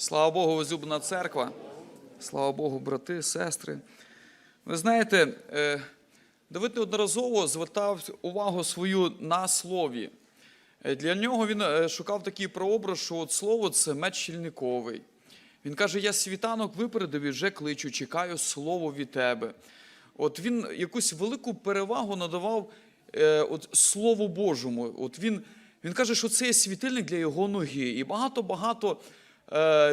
Слава Богу, возлюблена церква. Слава Богу, брати, сестри. Ви знаєте, е, Давид неодноразово звертав увагу свою на слові. Е, Для нього він е, шукав такий прообраз, що от слово це меч щільниковий. Він каже: Я світанок випередив і вже кличу, чекаю слово від тебе. От він якусь велику перевагу надавав от, Слову Божому. От він, він каже, що це є світильник для його ноги. І багато-багато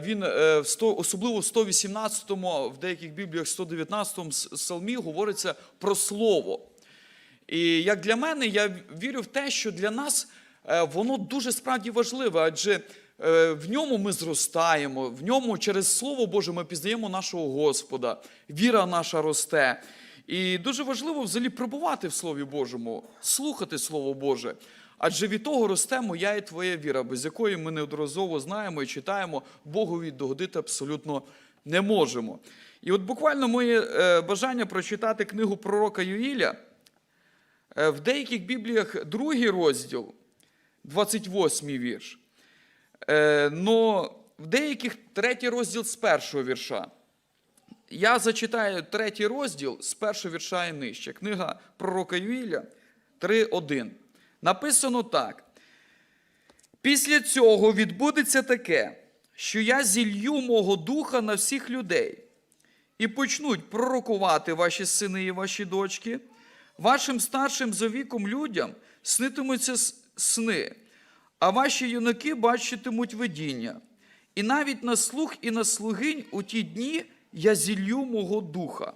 він, е, в 100, особливо в 118-му, в деяких бібліях 119-му псалмі говориться про слово. І як для мене, я вірю в те, що для нас е, воно дуже справді важливе, адже е, в ньому ми зростаємо, в ньому через Слово Боже ми пізнаємо нашого Господа, віра наша росте. І дуже важливо взагалі прибувати в Слові Божому, слухати Слово Боже. Адже від того росте моя і твоя віра, без якої ми неодноразово знаємо і читаємо, Богові догодити абсолютно не можемо. І от буквально моє е, бажання прочитати книгу пророка Юїля. Е, В деяких бібліях другий розділ, 28 вірш. Е, Но в деяких третій розділ з першого вірша. Я зачитаю третій розділ з першого вірша і нижче. Книга пророка Юїля 3.1. Написано так. Після цього відбудеться таке, що я зілью мого духа на всіх людей, і почнуть пророкувати ваші сини і ваші дочки, вашим старшим за віком людям снитимуться сни, а ваші юнаки бачитимуть видіння. І навіть на слух і на слугинь у ті дні я зілью мого духа.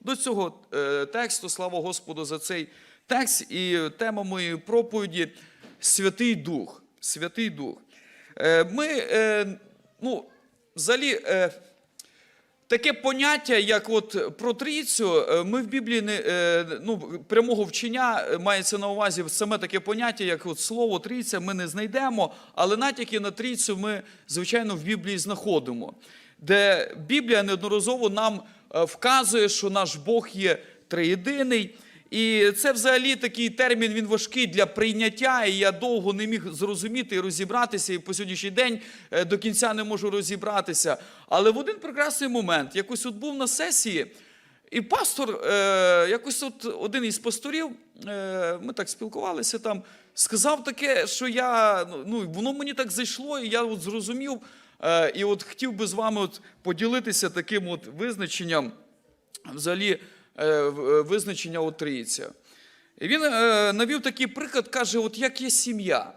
До цього е, тексту, слава Господу за цей текст, і тема моєї проповіді Святий Дух. Святий Дух. Е, ми, е, ну, взагалі, е, таке поняття, як от про трійцю, ми в Біблії не, ну, прямого вчення мається на увазі саме таке поняття, як от слово трійця, ми не знайдемо, але натяки на трійцю ми, звичайно, в Біблії знаходимо, де Біблія неодноразово нам вказує, що наш Бог є триєдиний. І це взагалі такий термін, він важкий для прийняття, і я довго не міг зрозуміти і розібратися, і по сьогоднішній день е, до кінця не можу розібратися. Але в один прекрасний момент, якось от був на сесії, і пастор, е, якось от один із пасторів, е, ми так спілкувалися там, сказав таке, що я, ну, воно мені так зайшло, і я от зрозумів, е, і от хотів би з вами от поділитися таким от визначенням взагалі визначення от трійця. І він е, навів такий приклад, каже: от як є сім'я.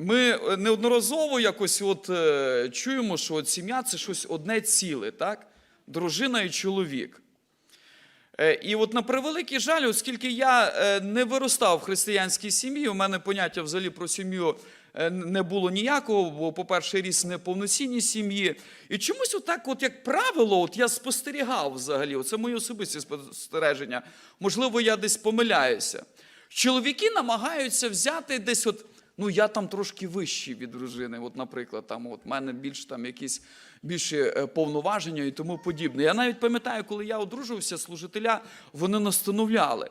Ми е, неодноразово якось от, е, чуємо, що от сім'я це щось одне ціле, так? дружина і чоловік. Е, І от на превеликий жаль, оскільки я е, не виростав в християнській сім'ї, у мене поняття взагалі про сім'ю е, не було ніякого, бо, по-перше, ріс в неповноцінній сім'ї. І чомусь отак, от як правило, от я спостерігав взагалі, це мої особисті спостереження. Можливо, я десь помиляюся. Чоловіки намагаються взяти десь от. Ну, я там трошки вищий від дружини. От, наприклад, там от мене більш там якісь більші е, повноваження і тому подібне. Я навіть пам'ятаю, коли я одружився, служителя вони настановляли.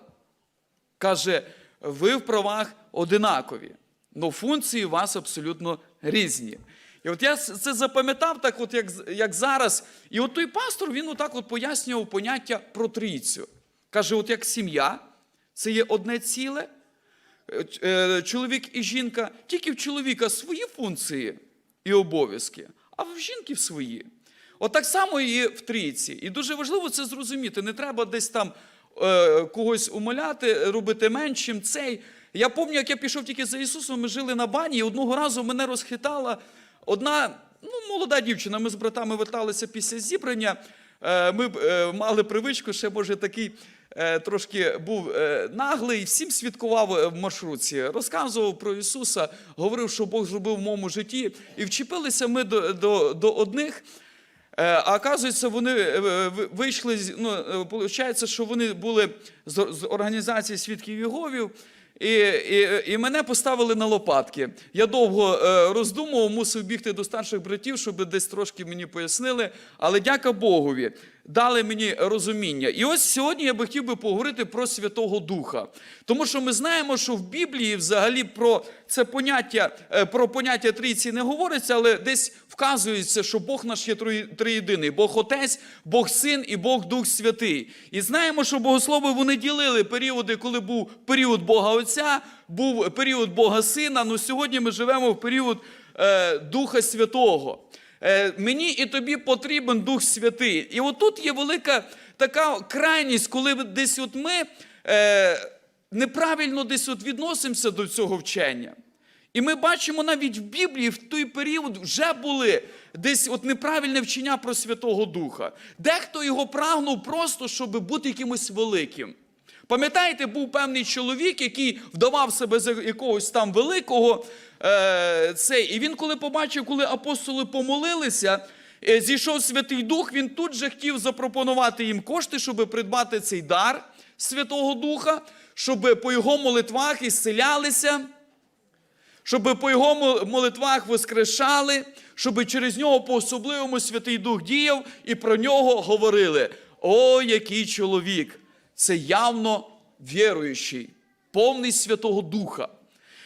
Каже, ви в правах одинакові, але функції у вас абсолютно різні. І от я це запам'ятав так, от як, як зараз. І от той пастор він отак от пояснював поняття про трійцю. Каже, от як сім'я, це є одне ціле, е, е, чоловік і жінка, тільки в чоловіка свої функції і обов'язки, а в жінки свої. От так само і в трійці. І дуже важливо це зрозуміти. Не треба десь там е, когось умоляти, робити меншим цей. Я пам'ятаю, як я пішов тільки за Ісусом, ми жили на бані, і одного разу мене розхитала одна ну, молода дівчина. Ми з братами верталися після зібрання. Е, Ми е, мали привичку, ще може такий е, трошки був наглий, всім свідкував в маршрутці, розказував про Ісуса, говорив, що Бог зробив в моєму житті. І вчепилися ми до, до, до одних. А оказується, вони вийшли, ну, виходить, що вони були з організації свідків Єговів, і, і, і мене поставили на лопатки. Я довго е, роздумував, мусив бігти до старших братів, щоб десь трошки мені пояснили. Але дяка Богові. Дали мені розуміння. І ось сьогодні я би хотів би поговорити про Святого Духа. Тому що ми знаємо, що в Біблії взагалі про це поняття, е, про поняття трійці не говориться, але десь вказується, що Бог наш є триєдиний: Бог Отець, Бог Син і Бог Дух Святий. І знаємо, що богослови вони ділили періоди, коли був період Бога Отця, був період Бога Сина. Ну сьогодні ми живемо в період е, Духа Святого. Е, мені і тобі потрібен Дух Святий. І отут є велика така крайність, коли десь от ми е, неправильно десь от відносимося до цього вчення. І ми бачимо навіть в Біблії в той період вже були десь от неправильне вчення про Святого Духа. Дехто його прагнув просто, щоб бути якимось великим. Пам'ятаєте, був певний чоловік, який вдавав себе за якогось там великого. Е, цей, і він, коли побачив, коли апостоли помолилися, е, зійшов Святий Дух, він тут же хотів запропонувати їм кошти, щоб придбати цей дар Святого Духа, щоб по його молитвах ісцелялися щоб по його молитвах воскрешали, щоб через нього по-особливому Святий Дух діяв і про нього говорили: О, який чоловік! Це явно віруючий, повний Святого Духа.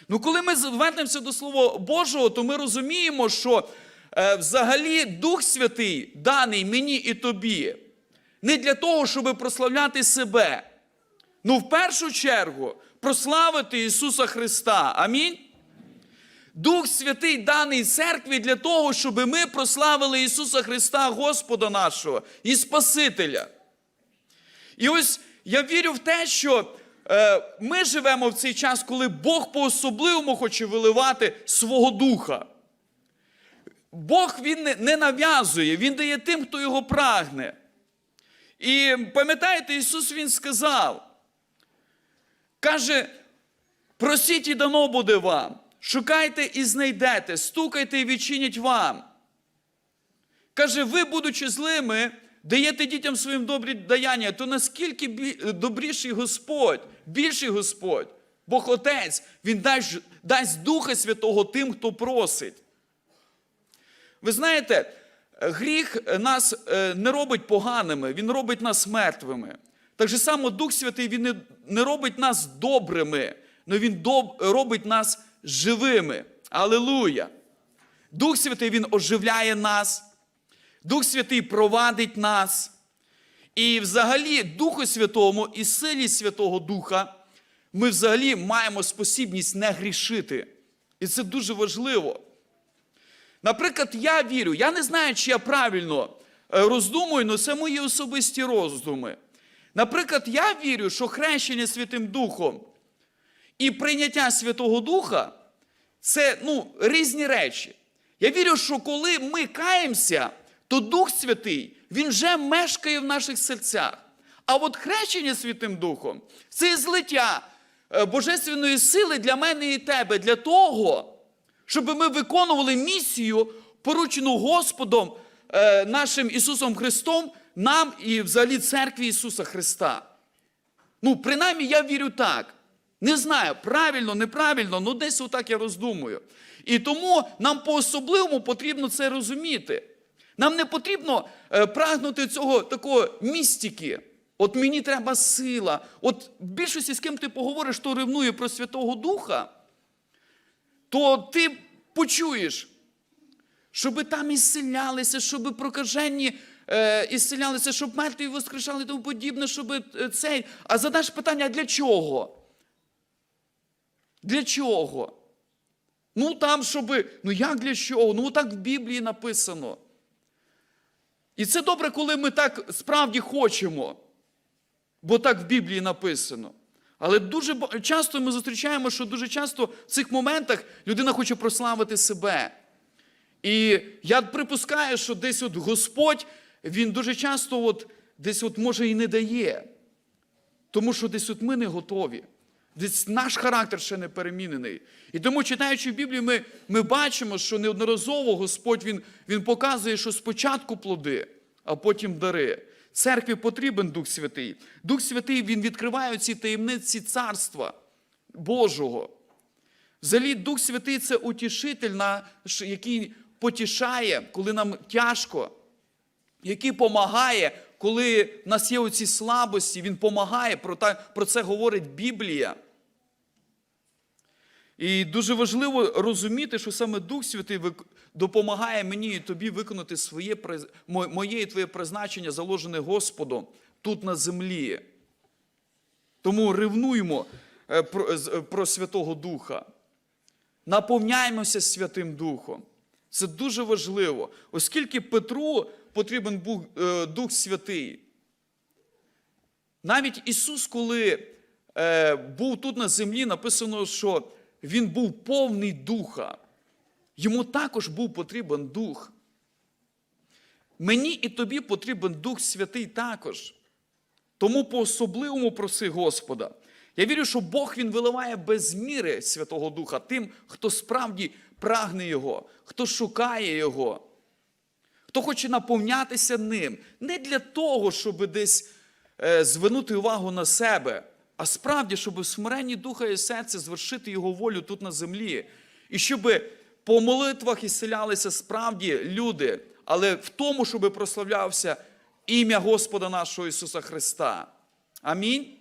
Ну, коли ми звернемося до Слова Божого, то ми розуміємо, що е, взагалі Дух Святий даний мені і тобі не для того, щоб прославляти себе. Ну, в першу чергу, прославити Ісуса Христа. Амінь. Дух Святий даний церкві для того, щоб ми прославили Ісуса Христа, Господа нашого і Спасителя. І ось я вірю в те, що е, ми живемо в цей час, коли Бог по-особливому хоче виливати свого духа. Бог Він не, нав'язує, Він дає тим, хто його прагне. І пам'ятаєте, Ісус Він сказав, каже, Просіть і дано буде вам. Шукайте і знайдете, стукайте і відчинять вам. Каже, ви, будучи злими, даєте дітям своїм добрі даяння, то наскільки добріший Господь, більший Господь, Бог Отець, Він дасть, дасть Духа Святого тим, хто просить. Ви знаєте, гріх нас е, не робить поганими, він робить нас мертвими. Так же само Дух Святий він не, робить нас добрими, але він робить нас живими. Алілуя! Дух Святий Він оживляє нас, Дух Святий провадить нас. І взагалі Духу Святому і силі Святого Духа ми взагалі маємо спосібність не грішити. І це дуже важливо. Наприклад, я вірю, я не знаю, чи я правильно е, роздумую, але це мої особисті роздуми. Наприклад, я вірю, що хрещення Святим Духом і прийняття Святого Духа це ну, різні речі. Я вірю, що коли ми каємося, то Дух Святий, Він вже мешкає в наших серцях. А от хрещення Святим Духом це злиття е, божественної сили для мене і тебе, для того, щоб ми виконували місію, поручену Господом е, нашим Ісусом Христом, нам і взагалі церкві Ісуса Христа. Ну, принаймні, я вірю так. Не знаю, правильно, неправильно, ну десь отак я роздумую. І тому нам по-особливому потрібно це розуміти. Нам не потрібно е, прагнути цього такого містики. От мені треба сила. От в більшості, з ким ти поговориш, хто ревнує про Святого Духа, то ти почуєш, щоб там ісцелялися, щоб прокажені е, ісцелялися, щоб мертві воскрешали і тому подібне, щоб е, цей. А задаш питання, для чого? Для чого? Ну там, щоб. Ну як для чого? Ну так в Біблії написано. І це добре, коли ми так справді хочемо, бо так в Біблії написано. Але дуже часто ми зустрічаємо, що дуже часто в цих моментах людина хоче прославити себе. І я припускаю, що десь от Господь, він дуже часто от, десь от може і не дає. Тому що десь от ми не готові. Наш характер ще не перемінений. І тому, читаючи Біблію, ми, ми бачимо, що неодноразово Господь він, він показує, що спочатку плоди, а потім дари. Церкві потрібен Дух Святий. Дух Святий він відкриває ці таємниці царства Божого. Взагалі, Дух Святий це утішитель, наш, який потішає, коли нам тяжко, який допомагає коли в нас є оці слабості, Він та- про це говорить Біблія. І дуже важливо розуміти, що саме Дух Святий допомагає мені і тобі виконати своє, моє і твоє призначення, заложене Господом тут на землі. Тому ревнуємо е, про, е, про Святого Духа. Наповняємося Святим Духом. Це дуже важливо, оскільки Петру потрібен був е, Дух Святий. Навіть Ісус, коли був тут на землі, написано, що Він був повний духа. Йому також був потрібен дух. Мені і тобі потрібен Дух Святий також. Тому по-особливому проси Господа. Я вірю, що Бог Він виливає без міри Святого Духа тим, хто справді прагне Його, хто шукає Його, хто хоче наповнятися ним. Не для того, щоб десь е, звернути увагу на себе, а справді, щоб в смиренні духа і серця звершити Його волю тут на землі. І щоб по молитвах ісцелялися справді люди, але в тому, щоб прославлявся ім'я Господа нашого Ісуса Христа. Амінь.